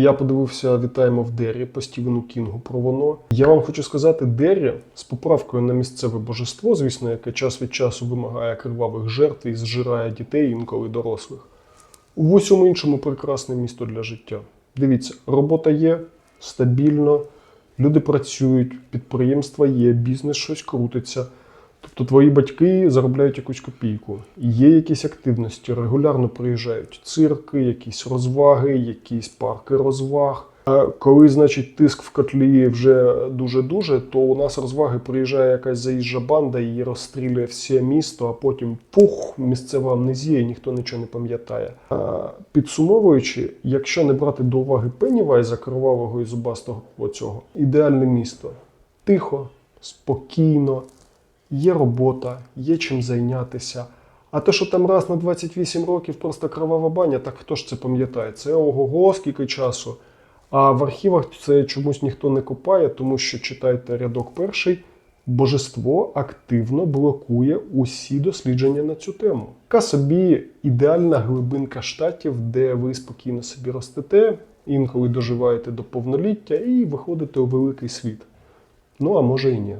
Я подивився Вітаємо в Дері по Стівену Кінгу про воно. Я вам хочу сказати, Дері з поправкою на місцеве божество, звісно, яке час від часу вимагає кривавих жертв і зжирає дітей, інколи дорослих. У усьому іншому прекрасне місто для життя. Дивіться, робота є стабільно, люди працюють, підприємства є, бізнес щось крутиться. Тобто твої батьки заробляють якусь копійку. Є якісь активності, регулярно приїжджають цирки, якісь розваги, якісь парки розваг. Коли, значить, тиск в котлі вже дуже-дуже, то у нас розваги приїжджає якась заїжджа банда і розстрілює все місто, а потім пух, місцева амнезія, ніхто нічого не пам'ятає. Підсумовуючи, якщо не брати до уваги Пеннівайза, кровавого і зубастого цього, ідеальне місто. Тихо, спокійно, є робота, є чим зайнятися. А те, що там раз на 28 років просто кровава баня, так хто ж це пам'ятає? Це ого-го, скільки часу. А в архівах це чомусь ніхто не копає, тому що читайте рядок перший. Божество активно блокує усі дослідження на цю тему. Така собі ідеальна глибинка штатів, де ви спокійно собі ростете, інколи доживаєте до повноліття і виходите у великий світ. Ну а може і ні.